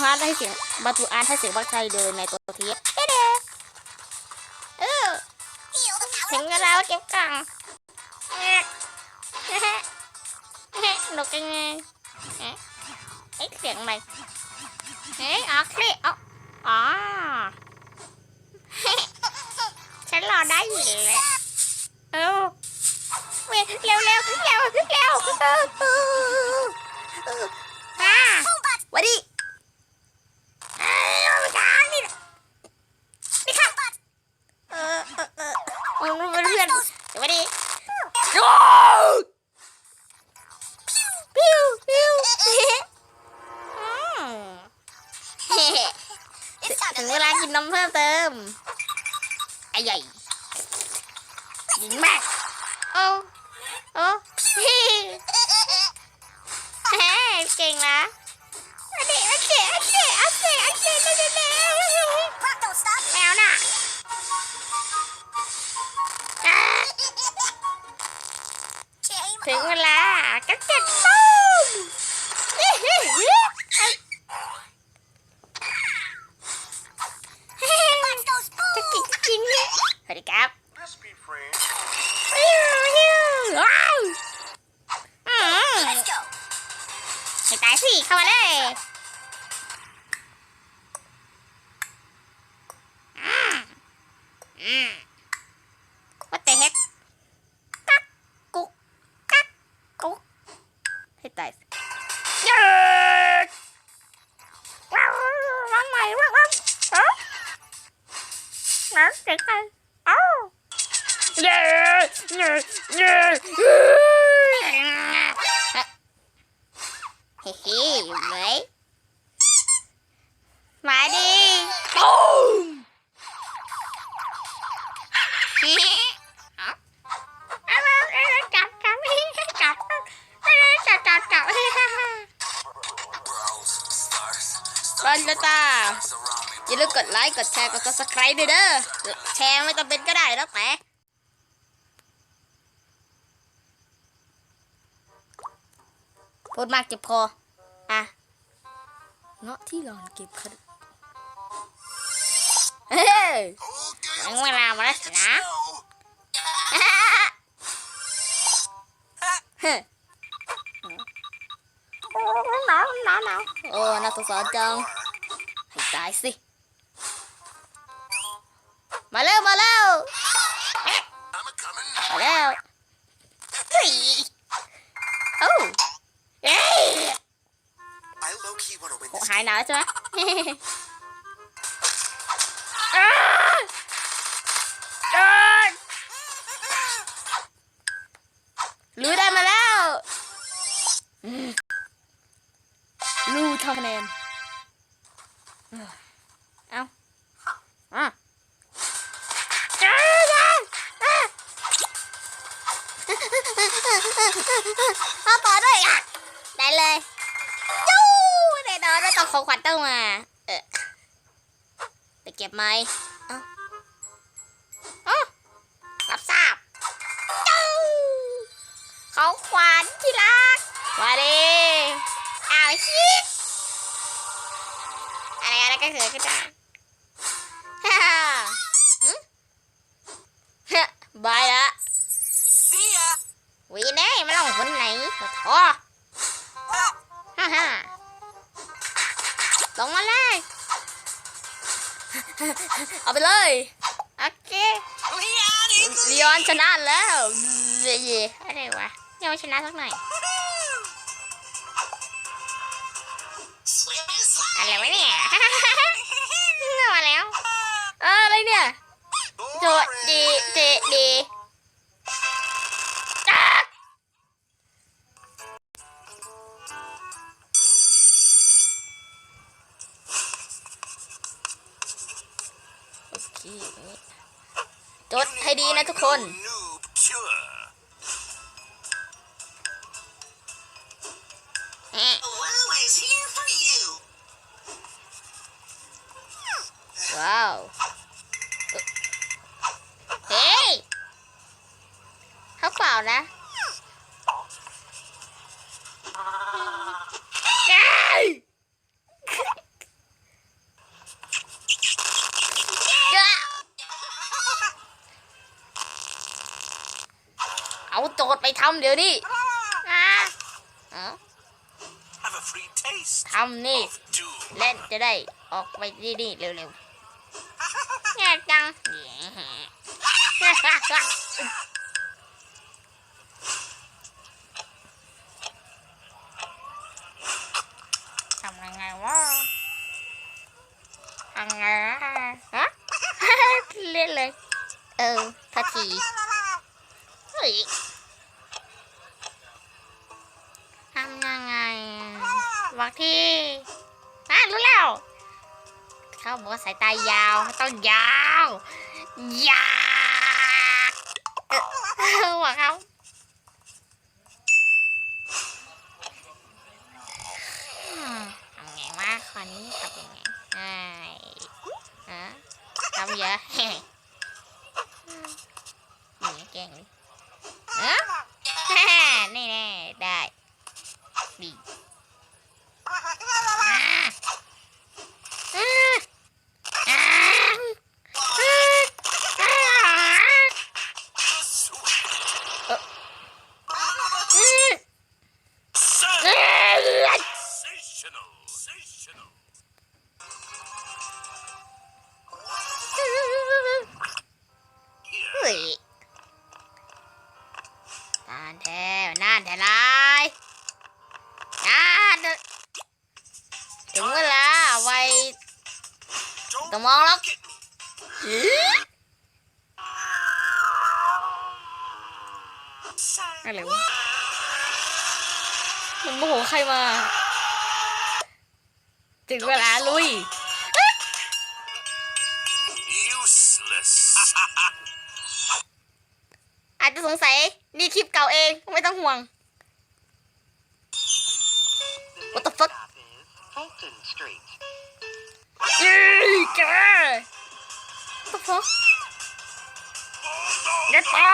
ฮาร์ดให้เสียงประตูอาร์ตให้เสียงบักไทยโดยในตัวเทียบเด้เด้เออถึงเวลาเก็บกล่องหนุกยังไงเอ๊ะเอ๊ะเสียงอะไรเฮ้ยอ๋อคลิปอ๋ออ๋อฉันรอได้อยู่เลยเออเร็วเร็วเร็วเร็วเร็วเร็วเออเออเออมาวัดดีเอ้ยมาจ้านี่นะนี่ค่ะเออเออเออเออเพื่อนสวัสดีโอ้ปิ้วปิ้วอืมเฮ้ถึงเวลากินนมเพิ่มเติมไอ้ใหญ่ยิงมากโอ้โอ้เฮ้เฮ้เก่งนะ ถึงเวลากระจัดตูมเฮ้เฮ้เฮ้ไอ้เฮ้จะกินจะกินเนี่ยสวัสดีครับ ให้ ลืมกดไลค์กดแชร์กด subscribe ด้วยเด้อแชร์ไม่จำเป็นก็ได้แล้วแต่พูดมากเจ็บคออะเงาะที่หลอนเก็บขนเฮ้ยถึงเวลามาแล้วสินะเฮ้ยหนาวหนาวหนาวโอ้น่าสงสารจังให้ตายสิ มาเร็วมาเร็ว I'm a coming. มาแล้วเฮ้ยโอ้เย้ I low key want to win โอ้ this. หายหนาวใช่ไหม เอาต่อด้วยอะ ได้เลยยู้แน่นอนว่าต้องของขวัญต้องมา เออไปเก็บไหมเอ้าเอ้ารับทราบจู้ของขวัญที่รักมาดิเอาชิอะไรอะไรก็เกิดขึ้นได้ฮ่าฮ่าหืมฮะบายละ วีเน่มาลองคนไหนขอโทษฮ่าฮ่าลงมาเลย เอาไปเลยโอเคลีออนชนะแล้วเย่อะไรวะยังไม่ชนะสักหน่อยอะไรวะเนี่ยมาแล้วอออะไรเนี่ยโจดีเจดี ว้าว เฮ้ยเขาเปล่านะเอาโจทย์ไปทำเดี๋ยวนี้ทำนี่ เล่นจะได้ออกไปนี่นี่เร็วๆ ง่จังทำยังไงวะทำไงอะฮะเล่นเลย เออทัทีเฮ้ยทำยังไงบอกที่อะรู้แล้ว เขาบอกว่าสายตายาวต้องยาว ยาวเออบอกเขาทำไงวะคนนี้ทำยังไงไอ้ฮะทำเยอะนี่เก่งดิเอ๊ะนี่แน่ได้ดีอ่าอ่าอ่าอ่า Sweet. อืม Sen- เอ้ย Sensational. Sensational. เฮ้ยนานแท้นานแต่ลายนานเถอะถึงเวลาไว้ Don't ต้องมองแล้ว get me. อะไรวะมันโมโหใครมา ถึงเวลาลุย Useless. อาจจะสงสัย นี่คลิปเก่าเอง ไม่ต้องห่วง What the fuck? Fulton Street. เย้แก What the fuck อย่าตา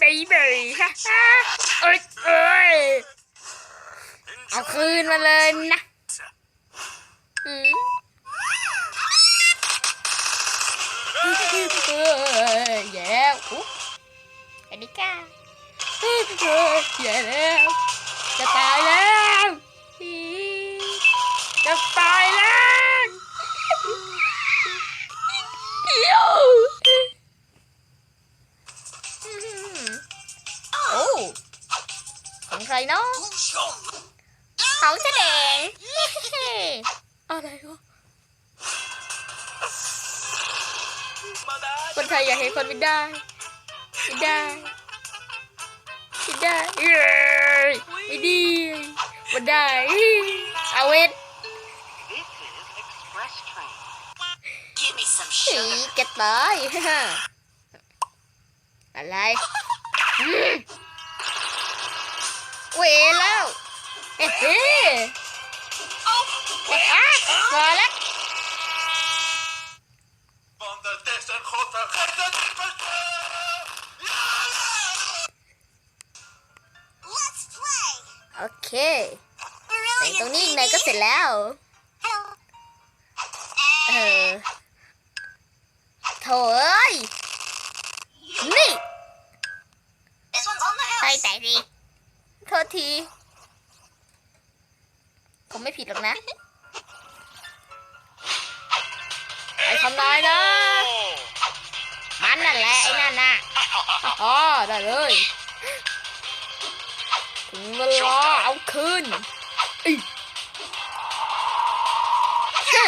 เบบี้ฮ่าฮ่าเอ้ยเอ้ยเอาคืนมาเลยนะอืมเอ้ยแย่อุ๊อันนี้ก้าเอ้ยแย่แล้ว จะตายแล้ว จะตายแล้ว เนาะของแสดงอะไรวะคนไทยอยากเห็นคนไม่ได้ไม่ได้ไม่ได้เย้ไม่ดีไม่ได้เอาเวท This is Express Train. Give me some สี sugar. เก็ตตายอะไรอืม เวแล้วเฮ้เฮ้เฮ้มาแล้วโอเคแต่ตรงนี้อีกหนก็เสร็จแล้ว เออโถเอ้ย นี่ This one's on the ใส่แต่ดีโท ษทีผมไม่ผิดหรอกนะไปทำลายนะมันนั่นแหละไอ้นั่นน่ะอ๋อได้เลยถึงเวลาเอาคืนอิเฮ้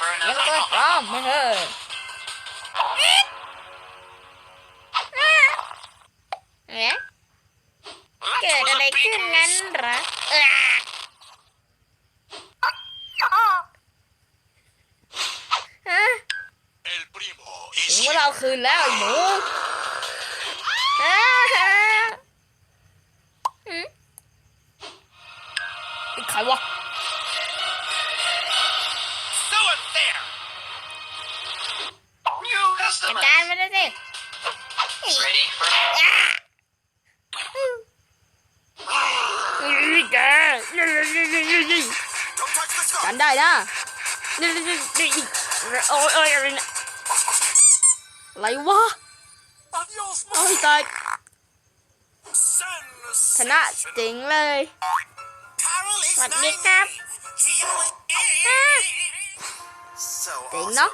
ยังเปิดพร้อมมาเถอะเอ๊ะเกิดอะไรขึ้นนั้นหรอเอ้อฮะ El primo ถึ is งว่าเราเอาคืนแล้วไอ้หมูอ่าฮะหืมเป็นใครวะ You จัด customers. การมาเลยสิ Ready for นี่แก Don't touch the กั stuff. นได้นะโอ้ยโอ้ยอะไรเนี่ยอะไรวะ Adios, เอาให้ตายชนะจริงเลย Carol is สวัสดีครับ So จริงเนาะ